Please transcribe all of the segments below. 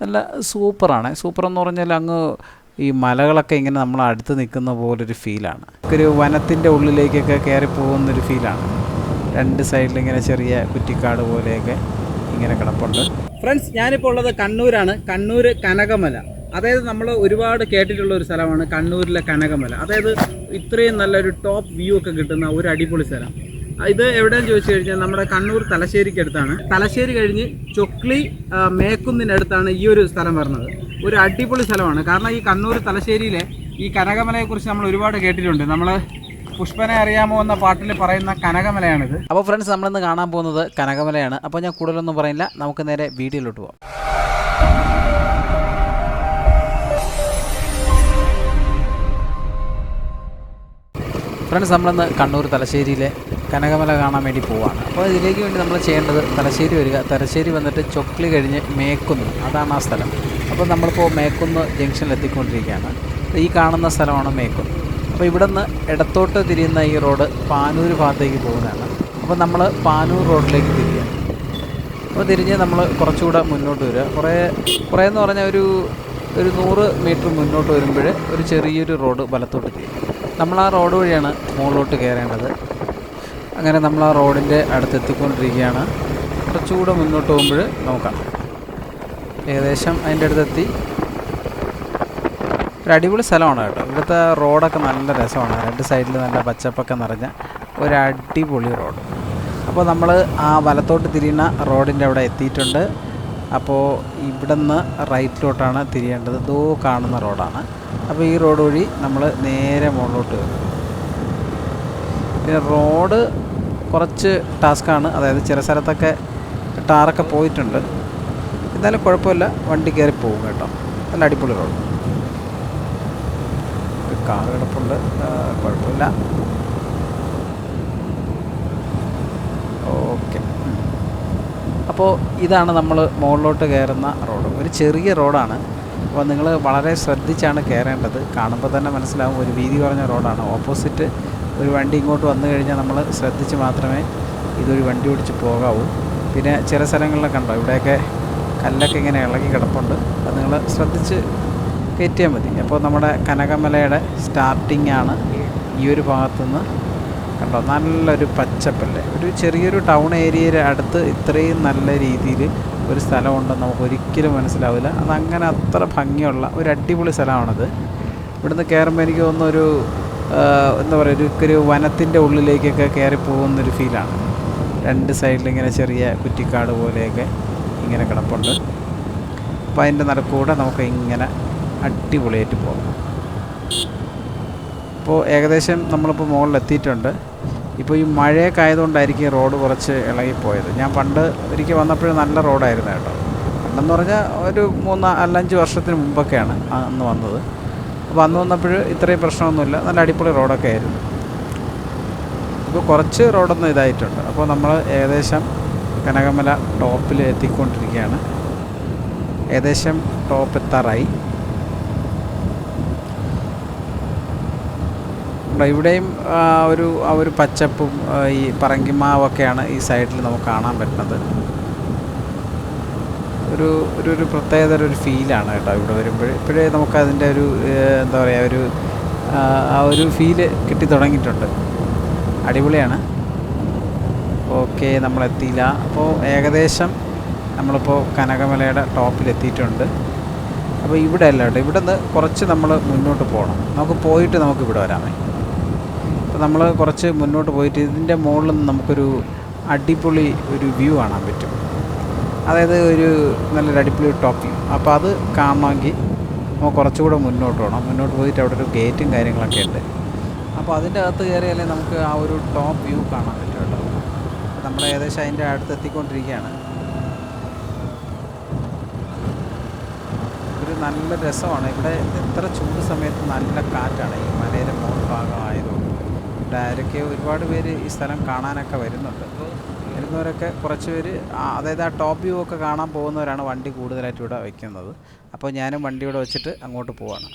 നല്ല സൂപ്പറാണ്. സൂപ്പർ എന്ന് പറഞ്ഞാൽ അങ്ങ് ഈ മലകളൊക്കെ ഇങ്ങനെ നമ്മൾ അടുത്ത് നിൽക്കുന്ന പോലൊരു ഫീലാണ്. ഒരു വനത്തിന്റെ ഉള്ളിലേക്കൊക്കെ കയറി പോകുന്നൊരു ഫീലാണ്. രണ്ട് സൈഡിൽ ഇങ്ങനെ ചെറിയ കുറ്റിക്കാട് പോലെയൊക്കെ ഇങ്ങനെ കിടപ്പുണ്ട്. ഫ്രണ്ട്സ് ഞാനിപ്പോൾ ഉള്ളത് കണ്ണൂരാണ്. കണ്ണൂർ കനകമല. അതായത് നമ്മൾ ഒരുപാട് കേട്ടിട്ടുള്ള ഒരു സ്ഥലമാണ് കണ്ണൂരിലെ കനകമല. അതായത് ഇത്രയും നല്ലൊരു ടോപ്പ് വ്യൂ ഒക്കെ കിട്ടുന്ന ഒരു അടിപൊളി സ്ഥലം. ഇത് എവിടെയെന്ന് ചോദിച്ചു കഴിഞ്ഞാൽ നമ്മുടെ കണ്ണൂർ തലശ്ശേരിക്ക് അടുത്താണ്. തലശ്ശേരി കഴിഞ്ഞ് ചൊക്ലി മേക്കുന്നിനടുത്താണ് ഈ ഒരു സ്ഥലം വരുന്നത്. ഒരു അടിപൊളി സ്ഥലമാണ്. കാരണം ഈ കണ്ണൂർ തലശ്ശേരിയിലെ ഈ കനകമലയെക്കുറിച്ച് നമ്മൾ ഒരുപാട് കേട്ടിട്ടുണ്ട്. നമ്മൾ പുഷ്പനെ അറിയാമോ എന്ന പാട്ടിൽ പറയുന്ന കനകമലയാണിത്. അപ്പോൾ ഫ്രണ്ട്സ് നമ്മളിന്ന് കാണാൻ പോകുന്നത് കനകമലയാണ്. അപ്പോൾ ഞാൻ കൂടുതലൊന്നും പറയില്ല നമുക്ക് നേരെ വീഡിയോയിലോട്ട് പോകാം ഫ്രണ്ട്സ് നമ്മളിന്ന് കണ്ണൂർ തലശ്ശേരിയിലെ കനകമല കാണാൻ വേണ്ടി പോവാണ്. അപ്പോൾ ഇതിലേക്ക് വേണ്ടി നമ്മൾ ചെയ്യേണ്ടത് തലശ്ശേരി വരിക. തലശ്ശേരി വന്നിട്ട് ചൊക്ലി കഴിഞ്ഞ് മേക്കുന്ന്. അതാണ് ആ സ്ഥലം. അപ്പോൾ നമ്മളിപ്പോൾ മേക്കുന്ന് ജംഗ്ഷനിൽ എത്തിക്കൊണ്ടിരിക്കുകയാണ്. ഈ കാണുന്ന സ്ഥലമാണ് മേക്കുന്ന്. അപ്പോൾ ഇവിടെ ഇടത്തോട്ട് തിരിയുന്ന ഈ റോഡ് പാനൂർ ഭാഗത്തേക്ക് പോകുന്നതാണ്. അപ്പോൾ നമ്മൾ പാനൂർ റോഡിലേക്ക് തിരിയുക അപ്പോൾ തിരിഞ്ഞ് നമ്മൾ കുറച്ചുകൂടെ മുന്നോട്ട് വരിക. കുറേ കുറേ എന്ന് പറഞ്ഞാൽ ഒരു ഒരു നൂറ് മീറ്റർ മുന്നോട്ട് വരുമ്പോൾ ഒരു ചെറിയൊരു റോഡ് വലത്തോട്ട് തിരിയും നമ്മൾ ആ റോഡ് വഴിയാണ് മുകളിലോട്ട് കയറേണ്ടത്. അങ്ങനെ നമ്മൾ ആ റോഡിന്റെ അടുത്ത് എത്തിക്കൊണ്ടിരിക്കുകയാണ് കുറച്ചുകൂടെ മുന്നോട്ട് പോകുമ്പോൾ നോക്കാം. ഏകദേശം അതിന്റെ അടുത്തെത്തി. ഒരു അടിപൊളി സ്ഥലമാണ് കേട്ടോ. ഇവിടുത്തെ റോഡൊക്കെ നല്ല രസമാണ്. രണ്ട് സൈഡിൽ നല്ല പച്ചപ്പൊക്കെ നിറഞ്ഞ ഒരു അടിപൊളി റോഡ്. അപ്പോൾ നമ്മൾ ആ വലത്തോട്ട് തിരിയുന്ന റോഡിന്റെ അവിടെ എത്തിയിട്ടുണ്ട്. അപ്പോൾ ഇവിടെ നിന്ന് റൈറ്റിലോട്ടാണ് തിരിയേണ്ടത്. ദോ കാണുന്ന റോഡാണ്. അപ്പോൾ ഈ റോഡ് വഴി നമ്മൾ നേരെ മുകളിലോട്ട് വരും. പിന്നെ റോഡ് കുറച്ച് ടാസ്ക്കാണ്. അതായത് ചില സ്ഥലത്തൊക്കെ ടാറൊക്കെ പോയിട്ടുണ്ട്. എന്നാലും കുഴപ്പമില്ല. വണ്ടി കയറി പോകും കേട്ടോ. നല്ല അടിപൊളി റോഡ്. കാർ കിടപ്പുണ്ട്. കുഴപ്പമില്ല ഓക്കെ അപ്പോൾ ഇതാണ് നമ്മൾ മുകളിലോട്ട് കയറുന്ന റോഡ്. ഒരു ചെറിയ റോഡാണ്. അപ്പോൾ നിങ്ങൾ വളരെ ശ്രദ്ധിച്ചാണ് കയറേണ്ടത്. കാണുമ്പോൾ തന്നെ മനസ്സിലാവും. ഒരു വീതി കുറഞ്ഞ റോഡാണ്. ഓപ്പോസിറ്റ് ഒരു വണ്ടി ഇങ്ങോട്ട് വന്നു കഴിഞ്ഞാൽ നമ്മൾ ശ്രദ്ധിച്ച് മാത്രമേ ഇതൊരു വണ്ടി ഓടിച്ച് പോകാവൂ. പിന്നെ ചില സ്ഥലങ്ങളിലൊക്കെ ഉണ്ടോ ഇവിടെയൊക്കെ കല്ലൊക്കെ ഇങ്ങനെ ഇളകി കിടപ്പുണ്ട്. അത് നിങ്ങൾ ശ്രദ്ധിച്ച് കയറ്റിയാൽ മതി. അപ്പോൾ നമ്മുടെ കനകമലയുടെ സ്റ്റാർട്ടിംഗ് ആണ് ഈ ഒരു ഭാഗത്തുനിന്ന് കണ്ടോ നല്ലൊരു പച്ചപ്പല്ലേ? ഒരു ചെറിയൊരു ടൗൺ ഏരിയയുടെ അടുത്ത് ഇത്രയും നല്ല രീതിയിൽ ഒരു സ്ഥലമുണ്ടെന്ന് നമുക്ക് ഒരിക്കലും മനസ്സിലാവില്ല. അതങ്ങനെ അത്ര ഭംഗിയുള്ള ഒരു അടിപൊളി സ്ഥലമാണത്. ഇവിടുന്ന് കയറുമ്പോൾ എനിക്ക് തോന്നുന്നൊരു എന്താ പറയുക ഒരു ഒരു വനത്തിന്റെ ഉള്ളിലേക്കൊക്കെ കയറി പോകുന്നൊരു ഫീലാണ്. രണ്ട് സൈഡിൽ ഇങ്ങനെ ചെറിയ കുറ്റിക്കാട് പോലെയൊക്കെ ഇങ്ങനെ കിടപ്പുണ്ട്. അപ്പോൾ അതിന്റെ നടക്കൂടെ നമുക്ക് ഇങ്ങനെ അടിപൊളിയായിട്ട് പോകാം. ഇപ്പോൾ ഏകദേശം നമ്മളിപ്പോൾ മുകളിലെത്തിയിട്ടുണ്ട്. ഇപ്പോൾ ഈ മഴയൊക്കെ ആയതുകൊണ്ടായിരിക്കും റോഡ് കുറച്ച് ഇളകിപ്പോയത്. ഞാൻ പണ്ട് ഒരിക്കൽ വന്നപ്പോഴും നല്ല റോഡായിരുന്നു കേട്ടോ. പണ്ടെന്ന് പറഞ്ഞാൽ ഒരു മൂന്ന് അല്ലഞ്ച് വർഷത്തിന് മുമ്പൊക്കെയാണ് അന്ന് വന്നത്. അപ്പോൾ അന്ന് വന്നപ്പോൾ ഇത്രയും പ്രശ്നമൊന്നുമില്ല. നല്ല അടിപൊളി റോഡൊക്കെ ആയിരുന്നു. ഇപ്പോൾ കുറച്ച് റോഡൊന്നും ഇതായിട്ടുണ്ട്. അപ്പോൾ നമ്മൾ ഏകദേശം കനകമല ടോപ്പിൽ എത്തിക്കൊണ്ടിരിക്കുകയാണ്. ഏകദേശം ടോപ്പ് എത്താറായി ഇവിടെ ഇവിടെയും ഒരു ആ ഒരു പച്ചപ്പും ഈ പറങ്കിമാവൊക്കെയാണ് ഈ സൈഡിൽ നമുക്ക് കാണാൻ പറ്റുന്നത്. ഒരു ഒരു ഒരു പ്രത്യേകതര ഒരു ഫീലാണ് കേട്ടോ ഇവിടെ വരുമ്പോൾ. ഇപ്പോഴേ നമുക്ക് അതിന്റെ ഒരു എന്താ പറയുക ഒരു ആ ഒരു ഫീൽ കിട്ടി തുടങ്ങിയിട്ടുണ്ട്. അടിപൊളിയാണ്. ഓക്കെ നമ്മളെത്തിയില്ല. അപ്പോൾ ഏകദേശം നമ്മളിപ്പോൾ കനകമലയുടെ ടോപ്പിലെത്തിയിട്ടുണ്ട് അപ്പോൾ ഇവിടെ അല്ല കേട്ടോ ഇവിടെ നിന്ന് കുറച്ച് നമ്മൾ മുന്നോട്ട് പോകണം. നമുക്ക് പോയിട്ട് നമുക്ക് ഇവിടെ വരാമേ. അപ്പോൾ നമ്മൾ കുറച്ച് മുന്നോട്ട് പോയിട്ട് ഇതിന്റെ മുകളിൽ നിന്ന് നമുക്കൊരു അടിപൊളി ഒരു വ്യൂ കാണാൻ പറ്റും. അതായത് ഒരു നല്ലൊരു അടിപൊളി ടോപ്പ് വ്യൂ അപ്പോൾ അത് കാണണമെങ്കിൽ നമുക്ക് കുറച്ചുകൂടെ മുന്നോട്ട് പോകണം. മുന്നോട്ട് പോയിട്ട് അവിടെ ഒരു ഗേറ്റും കാര്യങ്ങളൊക്കെ ഉണ്ട്. അപ്പോൾ അതിന്റെ അകത്ത് കയറിയാലേ നമുക്ക് ആ ഒരു ടോപ്പ് വ്യൂ കാണാൻ പറ്റും കേട്ടോ. നമ്മൾ ഏകദേശം അതിന്റെ അടുത്ത് എത്തിക്കൊണ്ടിരിക്കുകയാണ്. ഒരു നല്ല രസമാണ്. ഇവിടെ എത്ര ചൂട് സമയത്ത് നല്ല കാറ്റാണ്. ഈ മലയുടെ മുകൾ ഭാഗം ഇവിടെ ഒരുപാട് പേര് ഈ സ്ഥലം കാണാനൊക്കെ വരുന്നുണ്ട്. വരുന്നവരൊക്കെ കുറച്ച് പേര് അതായത് ആ ടോപ്പ് വ്യൂ ഒക്കെ കാണാൻ പോകുന്നവരാണ് വണ്ടി കൂടുതലായിട്ട് ഇവിടെ വയ്ക്കുന്നത് അപ്പോൾ ഞാനും വണ്ടി ഇവിടെ വെച്ചിട്ട് അങ്ങോട്ട് പോവാണ്.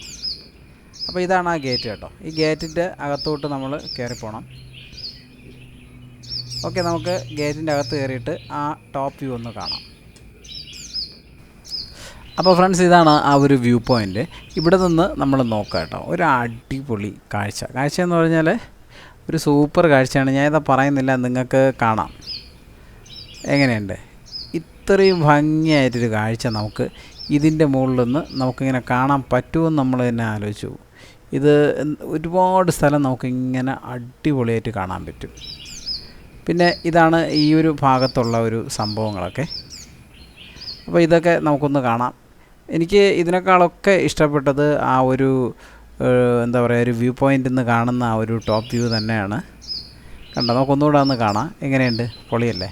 അപ്പോൾ ഇതാണ് ആ ഗേറ്റ് കേട്ടോ. ഈ ഗേറ്റിന്റെ അകത്തോട്ട് നമ്മൾ കയറി പോകണം ഓക്കെ നമുക്ക് ഗേറ്റിന്റെ അകത്ത് കയറിയിട്ട് ആ ടോപ്പ് വ്യൂ ഒന്ന് കാണാം. അപ്പോൾ ഫ്രണ്ട്സ് ഇതാണ് ആ ഒരു വ്യൂ പോയിന്റ് ഇവിടെ നിന്ന് നമ്മൾ നോക്കാം കേട്ടോ. ഒരു അടിപൊളി കാഴ്ച. കാഴ്ച എന്ന് പറഞ്ഞാൽ ഒരു സൂപ്പർ കാഴ്ചയാണ്. ഞാൻ ഇതാ പറയുന്നില്ല നിങ്ങൾക്ക് കാണാം. എങ്ങനെയുണ്ട്? ഇത്രയും ഭംഗിയായിട്ടൊരു കാഴ്ച നമുക്ക് ഇതിന്റെ മുകളിൽ നിന്ന് നമുക്കിങ്ങനെ കാണാൻ പറ്റുമെന്ന് നമ്മൾ തന്നെ ആലോചിച്ചു. ഇത് ഒരുപാട് സ്ഥലം നമുക്കിങ്ങനെ അടിപൊളിയായിട്ട് കാണാൻ പറ്റും. പിന്നെ ഇതാണ് ഈ ഒരു ഭാഗത്തുള്ള ഒരു സംഭവങ്ങളൊക്കെ. അപ്പോൾ ഇതൊക്കെ നമുക്കൊന്ന് കാണാം. എനിക്ക് ഇതിനേക്കാളൊക്കെ ഇഷ്ടപ്പെട്ടത് ആ ഒരു എന്താ പറയുക ഒരു വ്യൂ പോയിന്റിൽ നിന്ന് കാണുന്ന ആ ഒരു ടോപ്പ് വ്യൂ തന്നെയാണ്. കണ്ടോ? നമുക്കൊന്നുകൂടെ ഒന്ന് കാണാം. എങ്ങനെയുണ്ട്? പൊളിയല്ലേ?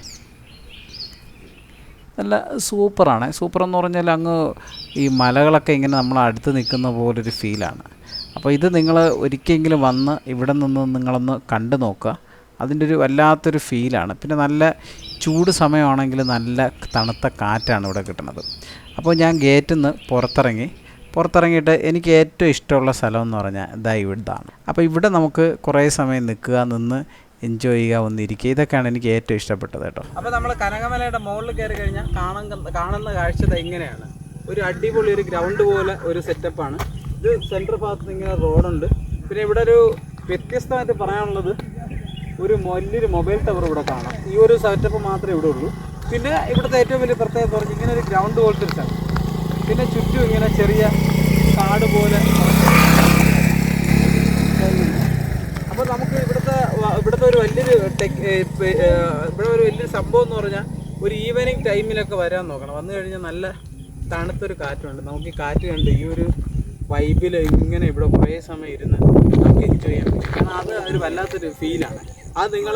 നല്ല സൂപ്പറാണ്. സൂപ്പർ എന്ന് പറഞ്ഞാൽ അങ്ങ് ഈ മലകളൊക്കെ ഇങ്ങനെ നമ്മൾ അടുത്ത് നിൽക്കുന്ന പോലൊരു ഫീലാണ്. അപ്പോൾ ഇത് നിങ്ങൾ ഒരിക്കലെങ്കിലും വന്ന് ഇവിടെ നിന്ന് നിങ്ങളൊന്ന് കണ്ടു നോക്കുക. അതിന്റെ ഒരു വല്ലാത്തൊരു ഫീലാണ്. പിന്നെ നല്ല ചൂട് സമയമാണെങ്കിൽ നല്ല തണുത്ത കാറ്റാണ് ഇവിടെ കിട്ടുന്നത്. അപ്പോൾ ഞാൻ ഗേറ്റിൽ നിന്ന് പുറത്തിറങ്ങി. പുറത്തിറങ്ങിയിട്ട് എനിക്ക് ഏറ്റവും ഇഷ്ടമുള്ള സ്ഥലം എന്ന് പറഞ്ഞാൽ ദാ അപ്പോൾ ഇവിടെ നമുക്ക് കുറേ സമയം നിൽക്കുക നിന്ന് എൻജോയ് ചെയ്യുക ഒന്നിരിക്കുക ഇതൊക്കെയാണ് എനിക്ക് ഏറ്റവും ഇഷ്ടപ്പെട്ടത് കേട്ടോ. അപ്പോൾ നമ്മൾ കനകമലയുടെ മുകളിൽ കയറി കഴിഞ്ഞാൽ കാണുന്ന കാണുന്ന കാഴ്ച എങ്ങനെയാണ് ഒരു അടിപൊളി ഒരു ഗ്രൗണ്ട് പോലെ ഒരു സെറ്റപ്പാണ് ഇത് സെൻട്രൽ ഭാഗത്ത് ഇങ്ങനെ റോഡുണ്ട്. പിന്നെ ഇവിടെ ഒരു വ്യത്യസ്തമായിട്ട് പറയാനുള്ളത് ഒരു വലിയൊരു മൊബൈൽ ടവർ ഇവിടെ കാണാം. ഈ ഒരു സെറ്റപ്പ് മാത്രമേ ഇവിടെ ഉള്ളൂ. പിന്നെ ഇവിടുത്തെ ഏറ്റവും വലിയ പ്രത്യേകത പറഞ്ഞാൽ ഇങ്ങനെ ഒരു ഗ്രൗണ്ട് പോലത്തെ ഒരു സ്ഥലം. പിന്നെ ചുറ്റും ഇങ്ങനെ ചെറിയ കാട് പോലെ. അപ്പോൾ നമുക്ക് ഇവിടുത്തെ ഇവിടുത്തെ ഒരു വലിയൊരു ടെക് ഇവിടെ ഒരു വലിയൊരു സംഭവം എന്ന് പറഞ്ഞാൽ ഒരു ഈവനിങ് ടൈമിലൊക്കെ വരാൻ നോക്കണം. വന്നു കഴിഞ്ഞാൽ നല്ല തണുത്തൊരു കാറ്റുണ്ട്. നമുക്ക് ഈ കാറ്റ് കണ്ട് ഈ ഒരു വൈബിൽ ഇങ്ങനെ ഇവിടെ കുറേ സമയം ഇരുന്ന് നമുക്ക് എൻജോയ് ചെയ്യാം കാരണം അത് ഒരു വല്ലാത്തൊരു ഫീലാണ് അത് നിങ്ങൾ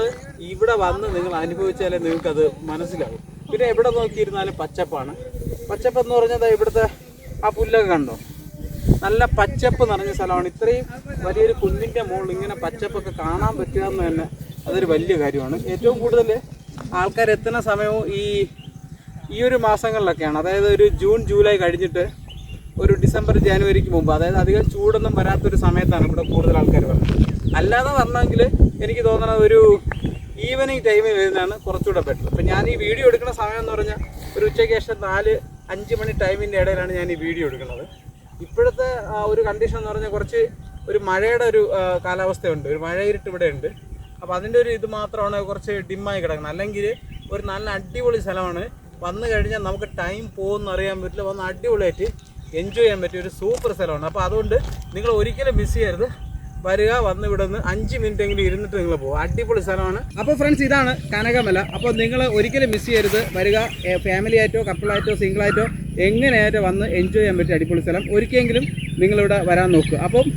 ഇവിടെ വന്ന് നിങ്ങൾ അനുഭവിച്ചാലേ നിങ്ങൾക്കത് മനസ്സിലാവും. പിന്നെ എവിടെ നോക്കിയിരുന്നാലും പച്ചപ്പാണ്. പച്ചപ്പ് എന്ന് പറഞ്ഞാൽ ഇവിടുത്തെ ആ പുല്ലൊക്കെ കണ്ടോ? നല്ല പച്ചപ്പ് നിറഞ്ഞ സ്ഥലമാണ്. ഇത്രയും വലിയൊരു കുന്നിന്റെ മുകളിൽ ഇങ്ങനെ പച്ചപ്പൊക്കെ കാണാൻ പറ്റുക എന്ന് തന്നെ അതൊരു വലിയ കാര്യമാണ്. ഏറ്റവും കൂടുതൽ ആൾക്കാർ എത്തുന്ന സമയവും ഈ ഈ ഒരു മാസങ്ങളിലൊക്കെയാണ്. അതായത് ഒരു ജൂൺ ജൂലൈ കഴിഞ്ഞിട്ട് ഒരു ഡിസംബർ ജാനുവരിക്ക് മുമ്പ്. അതായത് അധികം ചൂടൊന്നും വരാത്തൊരു സമയത്താണ് ഇവിടെ കൂടുതൽ ആൾക്കാർ വരുന്നത്. അല്ലാതെ വരണമെങ്കിൽ എനിക്ക് തോന്നുന്നത് ഒരു ഈവനിങ് ടൈമിൽ വരുന്നതാണ് കുറച്ചുകൂടെ ബെറ്റർ. അപ്പം ഞാൻ ഈ വീഡിയോ എടുക്കുന്ന സമയം എന്ന് പറഞ്ഞാൽ ഒരു ഉച്ചയ്ക്ക് ശേഷം നാല് അഞ്ച് മണി ടൈമിന്റെ ഇടയിലാണ് ഞാൻ ഈ വീഡിയോ എടുക്കുന്നത്. ഇപ്പോഴത്തെ ഒരു കണ്ടീഷൻ എന്ന് പറഞ്ഞാൽ കുറച്ച് ഒരു മഴയുടെ ഒരു കാലാവസ്ഥയുണ്ട്. ഒരു മഴയിരുട്ട് ഇവിടെ ഉണ്ട് അപ്പോൾ അതിന്റെ ഒരു ഇത് മാത്രമാണ് കുറച്ച് ഡിമ്മായി കിടക്കുന്നത്. അല്ലെങ്കിൽ ഒരു നല്ല അടിപൊളി സ്ഥലമാണ്. വന്നു കഴിഞ്ഞാൽ നമുക്ക് ടൈം പോകുമെന്ന് അറിയാൻ പറ്റില്ല. വന്ന് അടിപൊളിയായിട്ട് എൻജോയ് ചെയ്യാൻ പറ്റിയ ഒരു സൂപ്പർ സ്ഥലമാണ്. അപ്പോൾ അതുകൊണ്ട് നിങ്ങൾ ഒരിക്കലും മിസ് ചെയ്യരുത്. വരിക വന്ന് ഇവിടെ നിന്ന് അഞ്ച് മിനിറ്റ് എങ്കിലും ഇരുന്നിട്ട് നിങ്ങൾ പോകും അടിപൊളി സ്ഥലമാണ്. അപ്പോൾ ഫ്രണ്ട്സ് ഇതാണ് കനകമല. അപ്പോൾ നിങ്ങൾ ഒരിക്കലും മിസ് ചെയ്യരുത്. വരിക ഫാമിലി ആയിട്ടോ കപ്പിളായിട്ടോ സിംഗിളായിട്ടോ എങ്ങനെയായിട്ടോ വന്ന് എൻജോയ് ചെയ്യാൻ പറ്റിയ അടിപൊളി സ്ഥലം. ഒരിക്കലെങ്കിലും നിങ്ങളിവിടെ വരാൻ നോക്കുക. അപ്പം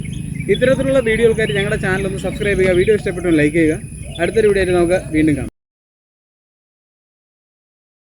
ഇത്തരത്തിലുള്ള വീഡിയോകൾക്കായിട്ട് ഞങ്ങളുടെ ചാനൽ ഒന്ന് സബ്സ്ക്രൈബ് ചെയ്യുക വീഡിയോ ഇഷ്ടപ്പെട്ടു ലൈക്ക് ചെയ്യുക. അടുത്തൊരു വീഡിയോ നമുക്ക് വീണ്ടും കാണാം.